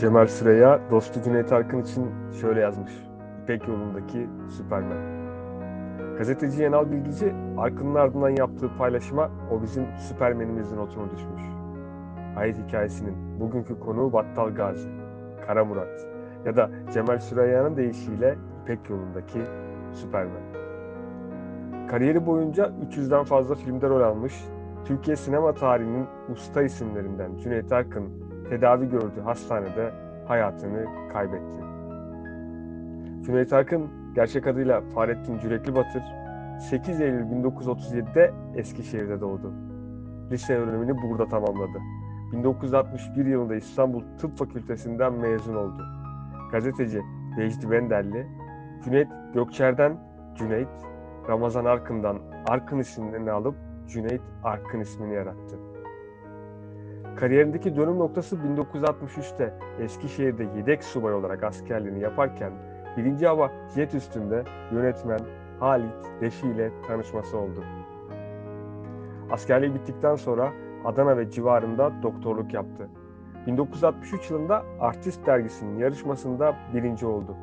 Cemal Süreya dostu Cüneyt Arkın için şöyle yazmış. İpek yolundaki Süpermen. Gazeteci Yenal Bilgici Arkın'ın ardından yaptığı paylaşıma o bizim Süpermenimizin notunu düşmüş. Hayat hikayesinin bugünkü konuğu Battal Gazi, Kara Murat ya da Cemal Süreya'nın deyişiyle İpek yolundaki Süpermen. Kariyeri boyunca 300'den fazla filmde rol almış, Türkiye sinema tarihinin usta isimlerinden Cüneyt Arkın tedavi gördüğü hastanede hayatını kaybetti. Cüneyt Arkın gerçek adıyla Fahrettin Cürekli Batır 8 Eylül 1937'de Eskişehir'de doğdu. Lise öğrenimini burada tamamladı. 1961 yılında İstanbul Tıp Fakültesinden mezun oldu. Gazeteci Vecdi Benderli, Cüneyt Gökçer'den Cüneyt, Ramazan Arkın'dan Arkın isimlerini alıp Cüneyt Arkın ismini yarattı. Kariyerindeki dönüm noktası 1963'te Eskişehir'de yedek subay olarak askerliğini yaparken 1. Hava jet üstünde yönetmen Halit Reşi ile tanışması oldu. Askerliği bittikten sonra Adana ve civarında doktorluk yaptı. 1963 yılında Artist dergisinin yarışmasında birinci oldu.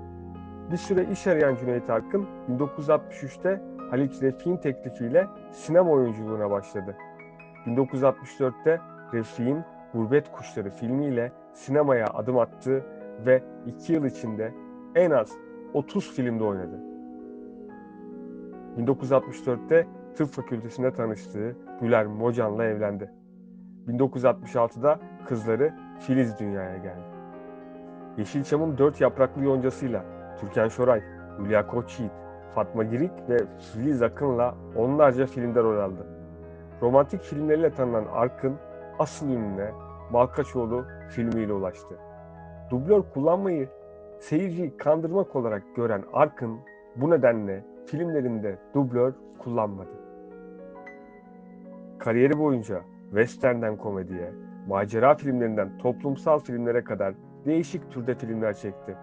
Bir süre iş arayan Cüneyt Arkın 1963'te Halit Refik'in teklifiyle sinema oyunculuğuna başladı. 1964'te Refik'in Gurbet Kuşları filmiyle sinemaya adım attı ve 2 yıl içinde en az 30 filmde oynadı. 1964'te tıp fakültesinde tanıştığı Güler Mocan'la evlendi. 1966'da kızları Filiz dünyaya geldi. Yeşilçam'ın dört yapraklı yoncasıyla Türkan Şoray, Hülya Koçyiğit, Fatma Girik ve Filiz Akın'la onlarca filmde rol aldı. Romantik filmleriyle tanınan Arkın, asıl ününe Malkaçoğlu filmiyle ulaştı. Dublör kullanmayı seyirciyi kandırmak olarak gören Arkın, bu nedenle filmlerinde dublör kullanmadı. Kariyeri boyunca western'den komediye, macera filmlerinden toplumsal filmlere kadar değişik türde filmler çekti.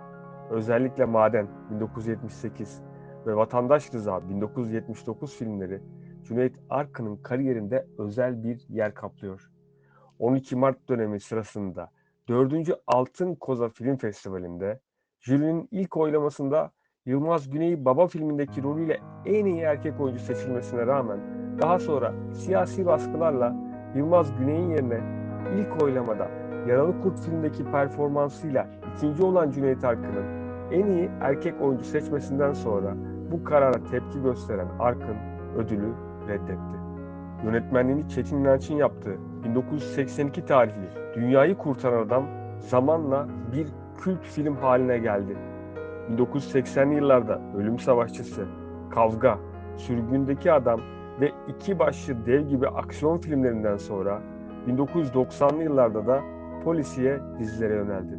Özellikle Maden 1978 ve Vatandaş Rıza 1979 filmleri Cüneyt Arkın'ın kariyerinde özel bir yer kaplıyor. 12 Mart dönemi sırasında 4. Altın Koza Film Festivali'nde jürinin ilk oylamasında Yılmaz Güney Baba filmindeki rolüyle en iyi erkek oyuncu seçilmesine rağmen daha sonra siyasi baskılarla Yılmaz Güney'in yerine ilk oylamada Yaralı Kurt filmindeki performansıyla ikinci olan Cüneyt Arkın'ın en iyi erkek oyuncu seçmesinden sonra bu karara tepki gösteren Arkın ödülü reddetti. Yönetmenliğini Çetin İnanç'ın yaptığı 1982 tarihli Dünyayı Kurtaran Adam zamanla bir kült film haline geldi. 1980'li yıllarda Ölüm Savaşçısı, Kavga, Sürgündeki Adam ve iki başlı dev gibi aksiyon filmlerinden sonra 1990'lı yıllarda da polisiye dizilere yöneldi.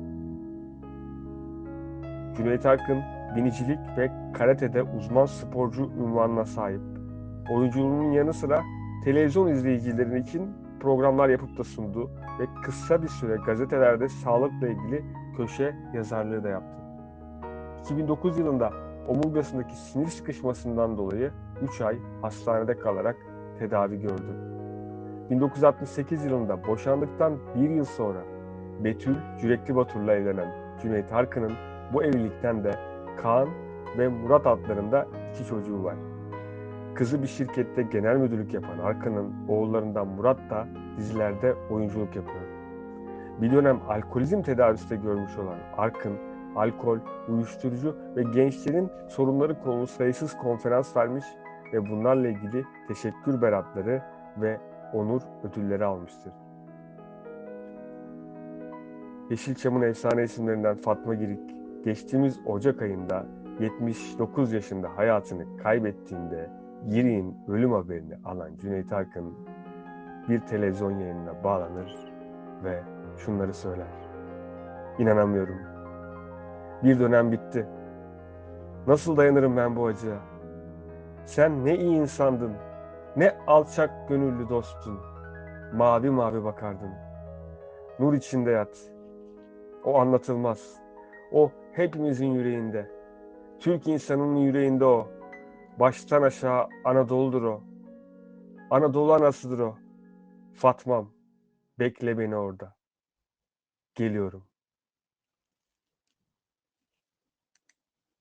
Cüneyt Arkın, binicilik ve karatede uzman sporcu unvanına sahip. Oyunculuğunun yanı sıra televizyon izleyicilerin için programlar yapıp da sundu ve kısa bir süre gazetelerde sağlıkla ilgili köşe yazarlığı da yaptı. 2009 yılında omurgasındaki sinir sıkışmasından dolayı 3 ay hastanede kalarak tedavi gördü. 1968 yılında boşandıktan bir yıl sonra Betül Cürekli Batur'la evlenen Cüneyt Arkın'ın bu evlilikten de Kaan ve Murat adlarında iki çocuğu var. Kızı bir şirkette genel müdürlük yapan Arkın'ın oğullarından Murat da dizilerde oyunculuk yapıyor. Bir dönem alkolizm tedavisi de görmüş olan Arkın, alkol, uyuşturucu ve gençlerin sorunları konulu sayısız konferans vermiş ve bunlarla ilgili teşekkür beratları ve onur ödülleri almıştır. Yeşilçam'ın efsane isimlerinden Fatma Girik, geçtiğimiz Ocak ayında 79 yaşında hayatını kaybettiğinde Girik'in ölüm haberini alan Cüneyt Arkın bir televizyon yayınına bağlanır ve şunları söyler. İnanamıyorum. Bir dönem bitti. Nasıl dayanırım ben bu acıya? Sen ne iyi insandın, ne alçak gönüllü dostun. Mavi mavi bakardın. Nur içinde yat. O anlatılmaz. O hepimizin yüreğinde. Türk insanının yüreğinde o. Baştan aşağı Anadolu'dur o. Anadolu anasıdır o. Fatmam, bekle beni orada. Geliyorum.